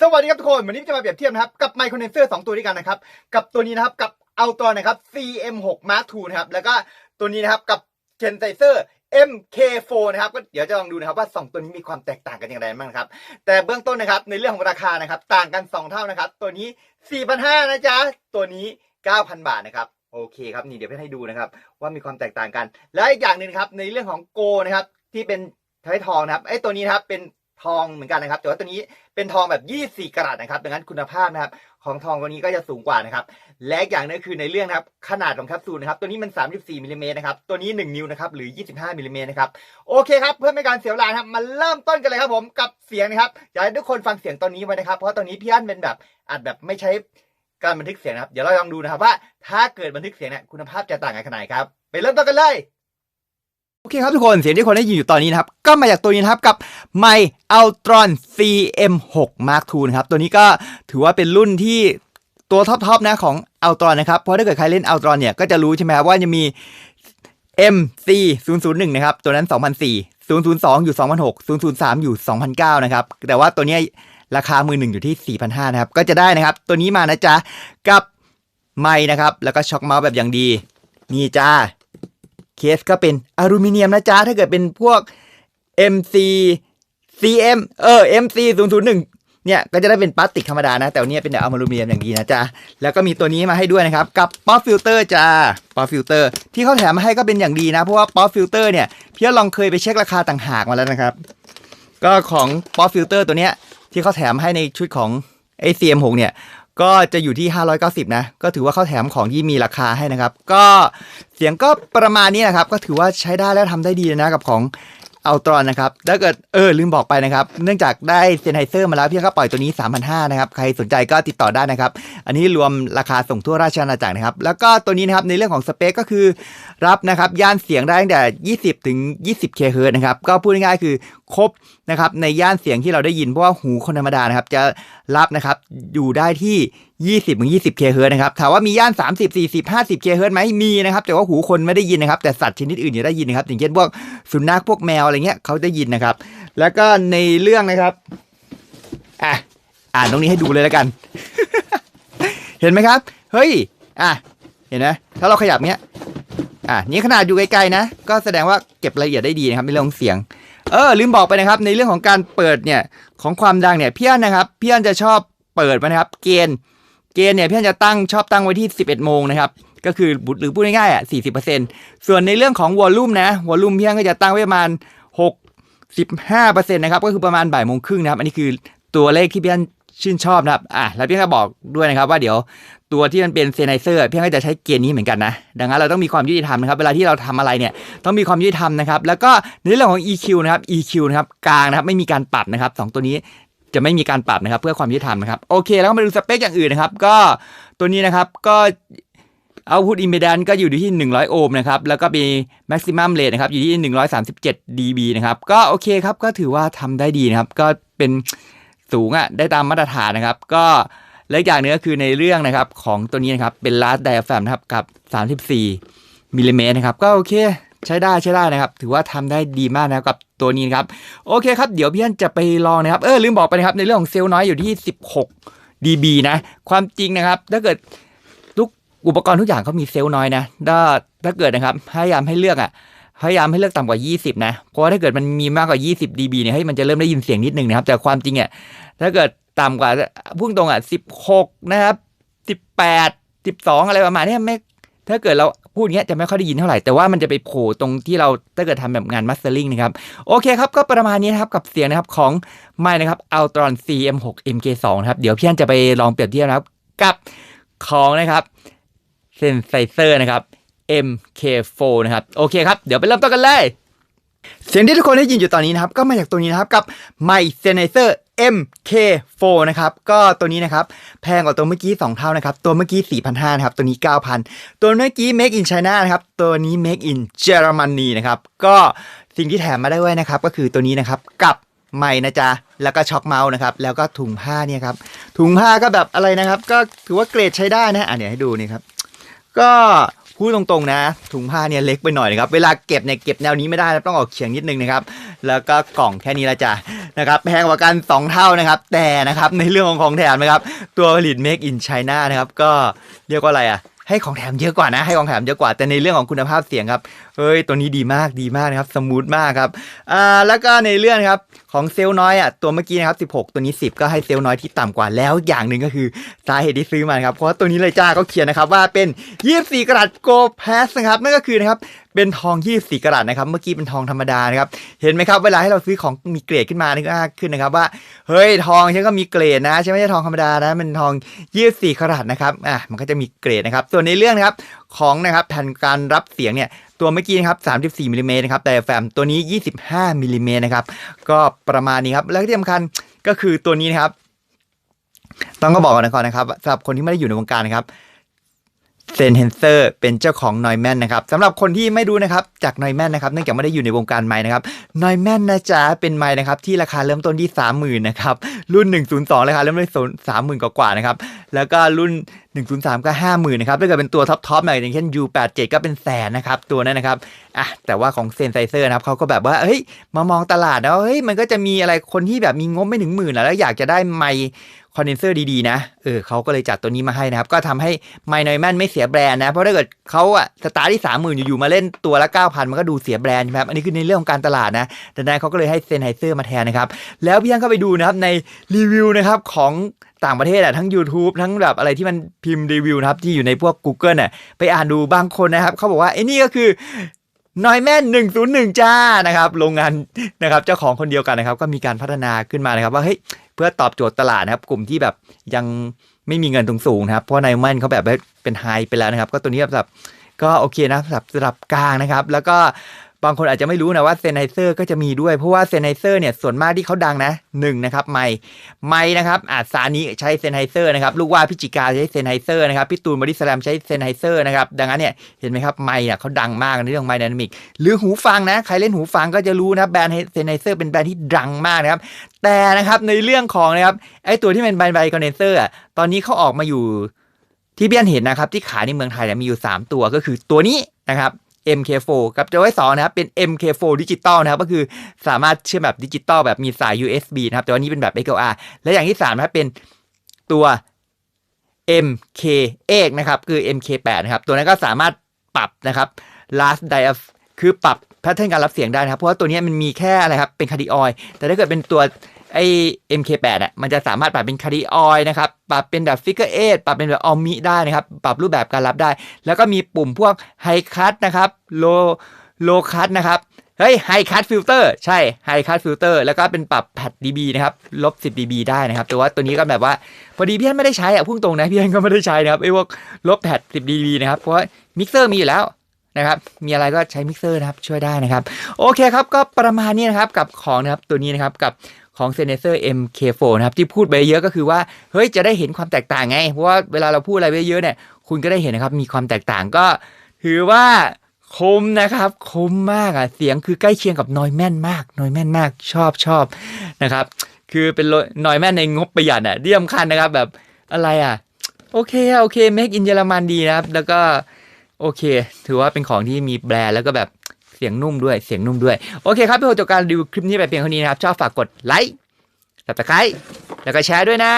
สวัสดีครับทุกคน วันนี้จะมาเปรียบเทียบนะครับ กับไมโครเดนเซอร์2ตัวด้วยกันนะครับ กับตัวนี้นะครับกับเอาตัวนะครับ CM6 Mark II นะครับ แล้วก็ตัวนี้นะครับกับเ e นไซเซอร์ MK4 นะครับก็เดี๋ยวจะลองดูนะครับว่า 2 ตัวนี้มีความแตกต่างกันอย่างไรบ้างนะครับ แต่เบื้องต้นนะครับในเรื่องของราคานะครับ ต่างกัน 2 เท่านะครับ ตัวนี้ 4,500นะจ๊ะตัวนี้ 9,000 บาทนะครับโอเคครับนี่เดี๋ยวเพื่อนให้ดูนะครับ ว่ามีความแตกต่างกัน และอีกอย่างหนึ่งครับในเรื่องของโกนะครับที่เป็นใช้ทองนะครับไอ้ตัวนี้นะครับเป็น ทองเหมือนกันนะครับ แต่ว่าตัวนี้เป็นทองแบบ 24กรัตนะครับดังนั้นคุณภาพนะครับ ของทองตัวนี้ก็จะสูงกว่านะครับ และอย่างหนึงคือในเรื่องนะครับ ขนาดของแคปซูลนะครับ ตัวนี้มัน 34มิลลิเมตรนะครับ ตัวนี้ 1 นิ้วนะครับ หรือ 25มิลลิเมตรนะครับ โอเคครับเพื่อไม่ให้การเสียเวลานะครับ มาเริ่มต้นกันเลยครับผมกับเสียงนะครับ อยากให้ทุกคนฟังเสียงตอนนี้ไว้นะครับ เพราะตอนนี้พี่อั้นเป็นแบบอัดแบบไม่ใช้การบันทึกเสียงนะครับ เดี๋ยวเราลองดูนะครับว่า ถ้าเกิดบันทึกเสียงเนี่ยคุณภาพจะต่างกันขนาดไหนครับ ไปเริ่มต้นกันเลย โอเคครับทุกคนเสียงที่คนได้ยินอยู่ตอนนี้นะครับ ก็มาจากตัวนี้นะครับกับ m i Ultron CM6 Mark II นะครับ ตัวนี้ก็ถือว่าเป็นรุ่นที่ตัวท็อปๆนะของ Ultron นะครับ เพราะถ้าเกิดใครเล่น Ultron เนี่ย ก็จะรู้ใช่ไหมครับว่าจะมี MC 001นะครับ ตัวนั้น 2004 002 อยู่ 2006 003 อยู่ 2009 นะครับ แต่ว่าตัวนี้ราคามือหนึ่งอยู่ที่ 4,500นะครับ ก็จะได้นะครับ ตัวนี้มานะจ๊ะกับไม้นะครับแล้วก็ช็อคเมาส์แบบอย่างดีนี่จ้า เคสก็เป็นอลูมิเนียมนะจ๊ะ ถ้าเกิดเป็นพวก MC CM เออ MC 001เนี่ย ก็จะได้เป็นพลาสติกธรรมดานะ แต่วันนี้เป็นแบบอลูมิเนียมอย่างดีนะจ๊ะ แล้วก็มีตัวนี้มาให้ด้วยนะครับ กับป๊อปฟิลเตอร์จ้าป๊อปฟิลเตอร์ที่เขาแถมมาให้ก็เป็นอย่างดีนะ เพราะว่าป๊อปฟิลเตอร์เนี่ยพี่ลองเคยไปเช็คราคาต่างหากมาแล้วนะครับ ก็ของป๊อปฟิลเตอร์ตัวเนี้ยที่เขาแถมให้ในชุดของ ACM6 เนี่ย ก็จะอยู่ที่ 590 นะ ก็ถือว่าเขาแถมของที่มีราคาให้นะครับ ก็เสียงก็ประมาณนี้นะครับ ก็ถือว่าใช้ได้และทำได้ดีนะกับของ อัลตรอนนะครับ ถ้าเกิดเออลืมบอกไปนะครับ เนื่องจากได้เซนไฮเซอร์มาแล้วพี่ก็ปล่อยตัวนี้ 3,500นะครับ ใครสนใจก็ติดต่อได้นะครับ อันนี้รวมราคาส่งทั่วราชอาณาจักรนะครับ แล้วก็ตัวนี้นะครับในเรื่องของสเปคก็คือรับนะครับย่านเสียงได้ตั้งแต่ 20 ถึง 20เคเฮิร์นะครับ ก็พูดง่ายๆคือครบนะครับในย่านเสียงที่เราได้ยินเพราะว่าหูคนธรรมดานะครับจะรับนะครับอยู่ได้ที่ 20ถึง20เคเฮิร์นะครับ ถามว่ามีย่าน 30 40 50เคเฮิร์ไหมมีนะครับ แต่ว่าหูคนไม่ได้ยินนะครับ แต่สัตว์ชนิดอื่นจะได้ยินนะครับ อย่างเช่นพวกสุนัขพวกแมวอะไรเงี้ยเขาได้ยินนะครับ แล้วก็ในเรื่องนะครับ อะ อ่านตรงนี้ให้ดูเลยแล้วกัน เห็นไหมครับ เฮ้ย อะ เห็นไหมถ้าเราขยับเนี้ย อะ นี่ขนาดอยู่ไกลๆนะ ก็แสดงว่าเก็บรายละเอียดได้ดีนะครับในเรื่องของเสียง เออ ลืมบอกไปนะครับ ในเรื่องของการเปิดเนี่ย ของความดังเนี่ย เพี่อนนะครับ เพี่อนจะชอบเปิดนะครับ เกณฑ์ เกณฑ์เนี่ยพี่อันจะตั้งชอบตั้งไว้ที่ 11 โมงนะครับ ก็คือหรือพูดง่ายๆอะ 40%ส่วนในเรื่องของวอลลุ่มนะวอลลุ่มพี่อันก็จะตั้งไว้ประมาณ 65%นะครับก็คือประมาณบ่ายโมงครึ่งนะครับ อันนี้คือตัวเลขที่พี่อันชื่นชอบนะครับ อะ แล้วพี่อันก็บอกด้วยนะครับว่าเดี๋ยวตัวที่มันเป็นเซนไนเซอร์พี่อันก็จะใช้เกณฑ์นี้เหมือนกันนะ ดังนั้นเราต้องมีความยุติธรรมนะครับ เวลาที่เราทำอะไรเนี่ยต้องมีความยุติธรรมนะครับ แล้วก็ในเรื่องของ EQ นะครับ EQ นะครับกลางนะครับไม่มีการปรับนะครับสองตัวนี้ จะไม่มีการปรับนะครับ เพื่อความยุติธรรมนะครับ โอเค แล้วก็มาดูสเปคอย่างอื่นนะครับ ก็ตัวนี้นะครับก็เอาพุทอิมเ d ดันก็อยู่ที่ 100 โอห์มนะครับ แล้วก็มี maximum rate นะครับ อยู่ที่ 137 dB นะครับ ก็โอเคครับ ก็ถือว่าทำได้ดีนะครับ ก็เป็นสูงอะ่ะ ได้ตามมาตรฐานนะครับ ก็และอีกอย่างหนึงก็คือในเรื่องนะครับของตัวนี้นะครับ เป็น last diaphragm นะครับกับ 34มิลลิเมตรนะครับ ก็โอเค ใช้ได้ใช้ได้นะครับ ถือว่าทำได้ดีมากนะกับตัวนี้นครับ โอเคครับ เดี๋ยวพี่อันจะไปลองนะครับ เออลืมบอกไปนะครับในเรื่องของเซลล์น้อยอยู่ที่ 16 dB นะ ความจริงนะครับ ถ้าเกิดทุกอุปกรณ์ทุกอย่างเขามีเซลล์น้อยนะ ถ้าถ้าเกิดนะครับพยายามให้เลือกอะพยายามให้เลือกต่ำกว่า 20 นะ เพราะว่าถ้าเกิดมันมีมากกว่า 20 dB เนี่ย ให้มันจะเริ่มได้ยินเสียงนิดนึงนะครับ แต่ความจริงอะ ถ้าเกิดต่ำกว่าพุ่งตรงอะ 16 นะครับ 18 12 อะไรประมาณนี้ไม่ ถ้าเกิดเรา พูดอย่างเงี้ยจะไม่ค่อยได้ยินเท่าไหร่ แต่ว่ามันจะไปโผล่ตรงที่เราถ้าเกิดทำแบบงานมัสเตอร์ลิงนะครับ โอเคครับ ก็ประมาณนี้นะครับ กับเสียงนะครับของไม่นะครับอัลตรอน CM6 MK2 นะครับ เดี๋ยวพี่อันจะไปลองเปรียบเทียบนะครับกับของนะครับเซนไซเซอร์นะครับ MK4 นะครับ โอเคครับ เดี๋ยวไปเริ่มต้นกันเลย เสียงที่ทุกคนได้ยินอยู่ตอนนี้นะครับ ก็มาจากตัวนี้นะครับกับ m i s e n i z e r MK4 นะครับ ก็ตัวนี้นะครับ แพงกว่าตัวเมื่อกี้ 2 เท่านะครับ ตัวเมื่อกี้ 4,500นะครับ ตัวนี้ 9,000 ตัวเมื่อกี้ Make in China นะครับ ตัวนี้ Make in Germany นะครับ ก็สิ่งที่แถมมาได้ไว้นะครับ ก็คือตัวนี้นะครับกับไม้นะจ๊ะ แล้วก็ช็อคเมาส์นะครับ แล้วก็ถุงผ้าเนี่ยครับ ถุงผ้าก็แบบอะไรนะครับ ก็ถือว่าเกรดใช้ได้นะอะเดี๋ยวให้ดูนี่ครับ ก็ พูดตรงๆนะ ถุงผ้าเนี่ยเล็กไปหน่อยนะครับ เวลาเก็บเนี่ยเก็บแนวนี้ไม่ได้ต้องออกเฉียงนิดนึงนะครับ แล้วก็กล่องแค่นี้ละจ้ะนะครับแพงกว่ากัน 2 เท่านะครับ แต่นะครับในเรื่องของของแถมนะครับ ตัวผลิต Make in China นะครับ ก็เรียกว่าอะไรอะ ให้ของแถมเยอะกว่านะ ให้ของแถมเยอะกว่า แต่ในเรื่องของคุณภาพเสียงครับ เฮ้ย ตัวนี้ดีมากดีมากนะครับ สมูทมากครับ อ่า แล้วก็ในเรื่องครับของเซลล์น้อยอะ ตัวเมื่อกี้นะครับ 16 ตัวนี้ 10 ก็ให้เซลล์น้อยที่ต่ำกว่า แล้วอย่างหนึ่งก็คือสาเหตุที่ซื้อมาครับ เพราะว่าตัวนี้เลยจ้าเขาเขียนนะครับว่าเป็น 24 กรัตโกลพสนะครับ นั่นก็คือนะครับ เป็นทอง 24กรัตนะครับ เมื่อกี้เป็นทองธรรมดานะครับ เห็นไหมครับ เวลาให้เราซื้อของมีเกรดขึ้นมานี่ก็ขึ้นนะครับว่า เฮ้ย ทองฉันก็มีเกรดนะใช่ไม่ใช่ทองธรรมดานะเป็นทอง 24กรัตนะครับ อะ มันก็จะมีเกรดนะครับ ส่วนในเรื่องนะครับ ของนะครับแผ่นการรับเสียงเนี่ย ตัวเมื่อกี้นะครับ34มิลลิเมตรนะครับ แต่แฟมตัวนี้ 25มิลลิเมตรนะครับ ก็ประมาณนี้ครับ แล้วที่สำคัญก็คือตัวนี้นะครับ ต้องก็บอกก่อนนะครับสำหรับคนที่ไม่ได้อยู่ในวงการนะครับ เซนเฮนเซอร์เป็นเจ้าของนอยแมนนะครับสำหรับคนที่ไม่รู้นะครับจากนอยแมนนะครับเนื่องจากไม่ได้อยู่ในวงการไม้นะครับนอยแมนนะจ๊ะเป็นไม้นะครับที่ราคาเริ่มต้นที่ 30,000นะครับรุ่น 102ราคาเริ่มต้นที่30,000กว่าๆนะครับแล้วก็รุ่น 103 ก็ 50,000นะครับถ้าเกิดเป็นตัวท็อปทอปหน่อยอย่างเช่น U87 ก็เป็นแสนนะครับตัวนั้นนะครับอะแต่ว่าของเซนไซเซอร์นะครับเขาก็แบบว่าเฮ้ยมามองตลาดแล้วเฮ้ยมันก็จะมีอะไรคนที่แบบมีงบไม่ถึงหมื่นแล้วอยากจะได้ไม คอนเดนเซอร์ดีๆนะ เออเขาก็เลยจัดตัวนี้มาให้นะครับ ก็ทำให้ไม n น u แมนไม่เสียแบรนด์นะ เพราะถ้าเกิดเขาอะสตาร์ที่สามหมื่นอยู่ๆ มาเล่นตัวละเก้าพันมันก็ดูเสียแบรนด์ใช่ไหมครับ อันนี้คือในเรื่องของการตลาดนะดังนั้นเขาก็เลยให้เซนไฮเซอร์มาแทนนะครับ แล้วพี่ยังเข้าไปดูนะครับในรีวิวนะครับของต่างประเทศอะทั้ง YouTube ทั้งแบบอะไรที่มันพิมพ์รีวิวนะครับที่อยู่ในพวก Google น่ะไปอ่านดูบางคนนะครับเขาบอกว่าไอ้นี่ก็คือนอยแม่น101 จ้านะครับ โรงงานนะครับเจ้าของคนเดียวกันนะครับ ก็มีการพัฒนาขึ้นมานะครับ ว่าเฮ้ย เพื่อตอบโจทย์ตลาดนะครับ กลุ่มที่แบบยังไม่มีเงินสูงนะครับเพราะนายแม่นเขาแบบเป็นไฮไปแล้วนะครับ ก็ตัวนี้แบบก็โอเคนะสำหรับระดับกลางนะครับ แล้วก็ บางคนอาจจะไม่รู้นะว่าเซนไฮเซอร์ก็จะมีด้วย เพราะว่าเซนไฮเซอร์เนี่ยส่วนมากที่เขาดังนะหนึ่งนะครับไมค์ไมค์นะครับอาซานิใช้เซนไฮเซอร์นะครับลูกว่าพิจิกาใช้เซนไฮเซอร์นะครับพี่ตูนบอดี้สแลมใช้เซนไฮเซอร์นะครับดังนั้นเนี่ยเห็นไหมครับไมค์เนี่ยเขาดังมากในเรื่องไมค์ไดนามิกหรือหูฟังนะใครเล่นหูฟังก็จะรู้นะแบรนด์เซนไฮเซอร์เป็นแบรนด์ที่ดังมากนะครับแต่นะครับในเรื่องของนะครับไอตัวที่เป็นแบรนด์ไบคอนเดนเซอร์อะตอนนี้เขาออกมาอยู่ที่เพี่อนเห็นนะครับที่ขายในเมืองไทยเนี่ยมีอยู่ 3 ตัวก็คือตัวนี้นะครับ MK4 กับตัวที่สองนะครับเป็น MK4 ดิจิตอลนะครับก็คือสามารถเชื่อมแบบดิจิตอลแบบมีสาย USB นะครับแต่ว่านี้เป็นแบบ XLR และอย่างที่3นะครับเป็นตัว MK8 นะครับคือ MK8 นะครับตัวนั้นก็สามารถปรับนะครับ last diaph คือปรับแพทเทิร์นการรับเสียงได้นะครับ เพราะว่าตัวนี้มันมีแค่อะไรครับเป็นคาร์ดิออยแต่ถ้าเกิดเป็นตัว ไอ้ MK8 อะมันจะสามารถปรับเป็นคาร์ดิออยนะครับ ปรับเป็นแบบฟิกเกอร์เอทปรับเป็นแบบออมมิได้นะครับ ปรับรูปแบบการรับได้ แล้วก็มีปุ่มพวกไฮคัทนะครับโลโลคัทนะครับเฮ้ยไฮคัทฟิลเตอร์ใช่ไฮคัทฟิลเตอร์แล้วก็เป็นปรับแพด dB นะครับลบ10 dB ได้นะครับ แต่ว่าตัวนี้ก็แบบว่า พอดีพี่อันไม่ได้ใช้อะพุ่งตรงนะพี่อันก็ไม่ได้ใช้นะครับไอ้พวกลบแพด10 dB นะครับ เพราะว่ามิกเซอร์มีอยู่แล้วนะครับ มีอะไรก็ใช้มิกเซอร์นะครับ ช่วยได้นะครับ โอเคครับ ก็ประมาณนี้นะครับกับของนะครับตัวนี้นะครับกับ ของ s e n e s e r MK4 นะครับที่พูดไปเยอะก็คือว่าเฮ้ยจะได้เห็นความแตกต่างไง เพราะว่าเวลาเราพูดอะไรไปเยอะเนี่ยคุณก็ได้เห็นนะครับมีความแตกต่างก็ ถือว่าคมนะครับคมมากอะเสียงคือใกล้เคียงกับนอยแม่นมากนอยแม่นมากชอบชอบนะครับ คือเป็นนอยแม่นในงบประหยัดอะที่สำคัญนะครับแบบอะไรอะโอเคโอเค make in เยอรมันดีนะครับ แล้วก็โอเค ถือว่าเป็นของที่มีแบรนด์แล้วก็แบบ สียงนุ่มด้วยเสียงนุ่มด้วย โอเคครับเพื่อจบการรีวิวคลิปนี้ไปเพียงเท่านี้นะครับ ชอบฝากกดไลค์ subscribe แล้วก็แชร์ด้วยนะ